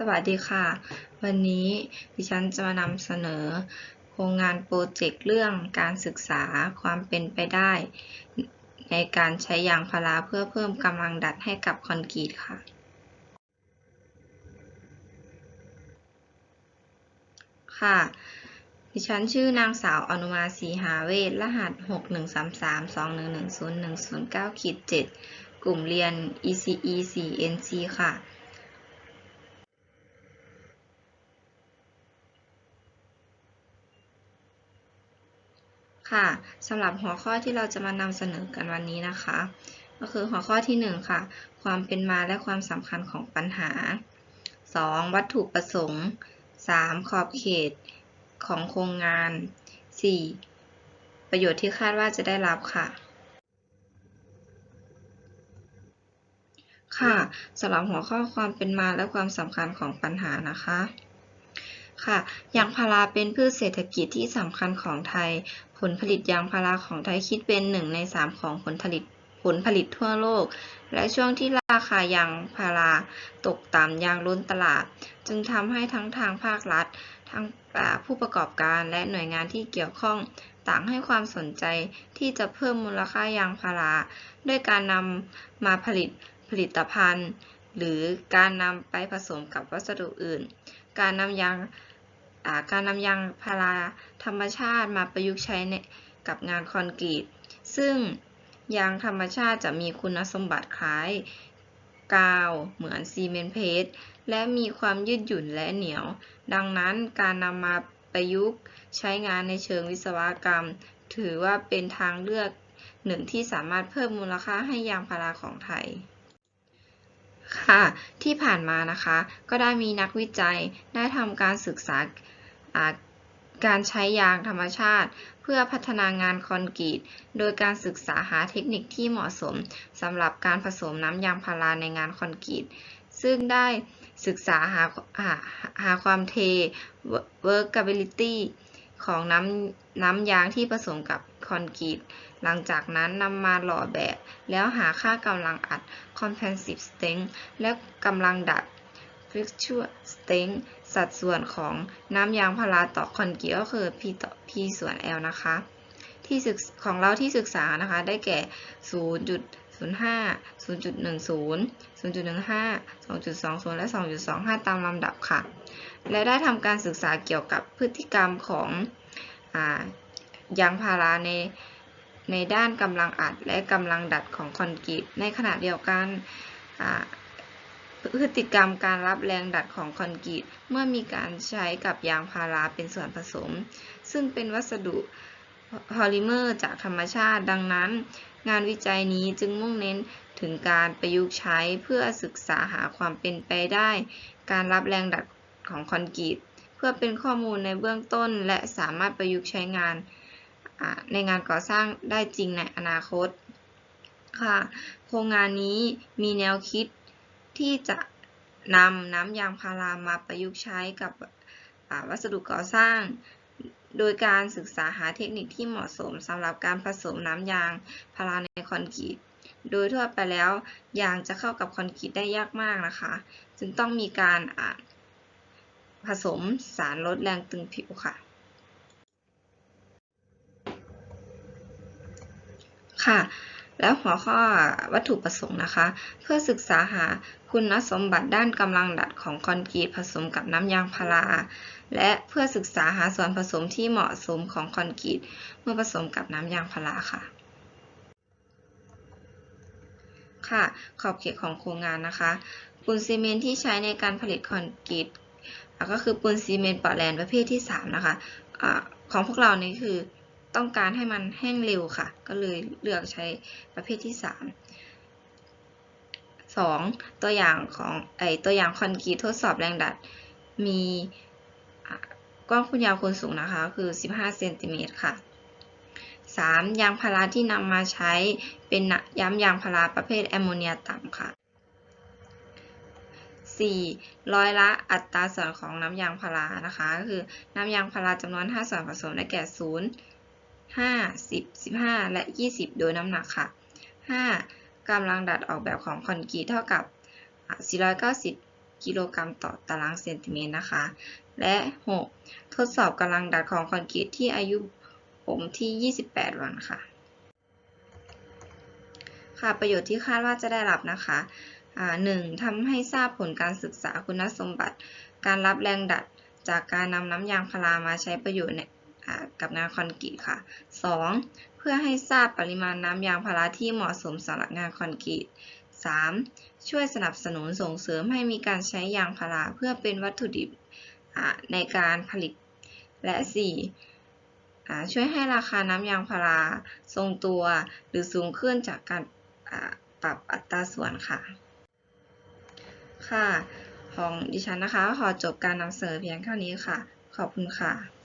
สวัสดีค่ะ วันนี้ดิฉันจะมานำเสนอ โครงงานโปรเจกต์เรื่องการศึกษาความเป็นไปได้ ในการใช้ยางพาราเพื่อเพิ่มกำลังดัดให้กับคอนกรีตค่ะ ค่ะ ดิฉันชื่อนางสาวอนุมาศรีหาเวชรหัส 6 1 3 3 2 1 1 0 1 0 9ขีด7กลุ่มเรียน ECE 4 NC ค่ะ ค่ะสำหรับหัวข้อที่เราจะมานำเสนอกันวันนี้นะคะ ก็คือหัวข้อที่ 1 ค่ะ ความเป็นมาและความสำคัญของปัญหา 2. วัตถุประสงค์ 3. ขอบเขตของโครงงาน 4. ประโยชน์ที่คาดว่าจะได้รับค่ะค่ะสำหรับหัวข้อความเป็นมาและความสำคัญของปัญหานะคะ ค่ะ ยางพาราเป็นพืชเศรษฐกิจที่สำคัญของไทย ผลผลิตยางพาราของไทยคิดเป็น1ใน3ของผลผลิตผลผลิตทั่วโลก และช่วงที่ราคายางพาราตกต่ำยางล้นตลาด จึงทำให้ทั้งทางภาครัฐ ทั้งผู้ประกอบการและหน่วยงานที่เกี่ยวข้องต่างให้ความสนใจที่จะเพิ่มมูลค่ายางพารา ด้วยการนำมาผลิตผลิตภัณฑ์ หรือการนำไปผสมกับวัสดุอื่น การนำยาง การนำยางพาราธรรมชาติมาประยุกต์ใช้ในกับงานคอนกรีต ซึ่งยางธรรมชาติจะมีคุณสมบัติคล้ายกาวเหมือนซีเมนต์เพสและมีความยืดหยุ่นและเหนียว ดังนั้นการนำมาประยุกต์ใช้งานในเชิงวิศวกรรม ถือว่าเป็นทางเลือกหนึ่งที่สามารถเพิ่มมูลค่าให้ยางพาราของไทย ค่ะ ที่ผ่านมานะคะ ก็ได้มีนักวิจัยได้ทำการศึกษา การใช้ยางธรรมชาติ เพื่อพัฒนางานคอนกรีต โดยการศึกษาหาเทคนิคที่เหมาะสมสำหรับการผสมน้ำยางพาราในงานคอนกรีต ซึ่งได้ศึกษาหาหาหาความเท workability ของน้ำน้ำยางที่ผสมกับคอนกรีต หลังจากนั้นนำมาหล่อแบบ แล้วหาค่ากำลังอัด comprehensive strength และกำลังดัด friction strength สัดส่วนของน้ำยางพาราต่อคอนกรีตก็คือ P ต่อ P ส่วน L นะคะ ที่ศึกของเราที่ศึกษานะคะ ได้แก่ 0.05 0.10 0.15 2.20 และ 2.25 ตามลำดับค่ะ และได้ทำการศึกษาเกี่ยวกับพฤติกรรมของยางพาราในในด้านกำลังอัดและกำลังดัดของคอนกรีตในขณะเดียวกัน พฤติกรรมการรับแรงดัดของคอนกรีตเมื่อมีการใช้กับยางพาราเป็นส่วนผสม ซึ่งเป็นวัสดุพอลิเมอร์จากธรรมชาติ ดังนั้น งานวิจัยนี้จึงมุ่งเน้นถึงการประยุกต์ใช้เพื่อศึกษาหาความเป็นไปได้ การรับแรงดัดของคอนกรีตเพื่อเป็นข้อมูลในเบื้องต้น และสามารถประยุกต์ใช้งานในงานก่อสร้างได้จริงในอนาคตค่ะ โครงงานนี้มีแนวคิด ที่จะนำน้ำยางพารามาประยุกต์ใช้กับวัสดุก่อสร้าง โดยการศึกษาหาเทคนิคที่เหมาะสมสำหรับการผสมน้ำยางพาราในคอนกรีต โดยทั่วไปแล้วยางจะเข้ากับคอนกรีตได้ยากมากนะคะ จึงต้องมีการผสมสารลดแรงตึงผิวค่ะ ค่ะ และหัวข้อวัตถุประสงค์นะคะ เพื่อศึกษาหาคุณสมบัติด้านกำลังดัดของคอนกรีตผสมกับน้ำยางพารา และเพื่อศึกษาหาส่วนผสมที่เหมาะสมของคอนกรีตเมื่อผสมกับน้ำยางพาราค่ะค่ะ ขอบเขตของโครงงานนะคะปูนซีเมนที่ใช้ในการผลิตคอนกรีตก็คือปูนซีเมนต์ปอแลนด์ประเภทที่ 3 นะคะอะของพวกเรานี่คือ ต้องการให้มันแห้งเร็วค่ะ ก็เลยเลือกใช้ประเภทที่ 3 2. ตัวอย่างของไอตัวอย่างคอนกรีตทดสอบแรงดัด มีกว้างคุณยาวคูณสูงนะคะคือ 15 เซนติเมตรค่ะ 3. ยางพาราที่นำมาใช้เป็นย้ำยางพาราประเภทแอมโมเนียต่ำค่ะ 4. ร้อยละอัตราส่วนของน้ำยางพารานะคะ ก็คือน้ำยางพาราจำนวน 5 ส่วนผสมได้แก่ 0 5 10 15 และ 20 โดยน้ำหนักค่ะ 5. กำลังดัดออกแบบของคอนกรีตเท่ากับ 490 กิโลกรัมต่อตารางเซนติเมตรนะคะ และ 6. ทดสอบกำลังดัดของคอนกรีตที่อายุบ่มที่ 28 วันค่ะ ค่ะ ประโยชน์ที่คาดว่าจะได้รับนะคะอ่าหนึ่งทำให้ทราบผลการศึกษาคุณสมบัติ การรับแรงดัดจากการนำน้ำยางพารามาใช้ประโยชน์ในอ่า กับงานคอนกรีตค่ะ 2. เพื่อให้ทราบปริมาณน้ำยางพาราที่เหมาะสมสำหรับงานคอนกรีต 3. ช่วยสนับสนุนส่งเสริมให้มีการใช้ยางพาราเพื่อเป็นวัตถุดิบในการผลิต และ 4. อ่ช่วยให้ราคาน้ำยางพาราทรงตัวหรือสูงขึ้นจากการปรับอัตราส่วนค่ะ ค่ะ ของดิฉันนะคะ ขอจบการนำเสนอเพียงเท่านี้ค่ะ ขอบคุณค่ะ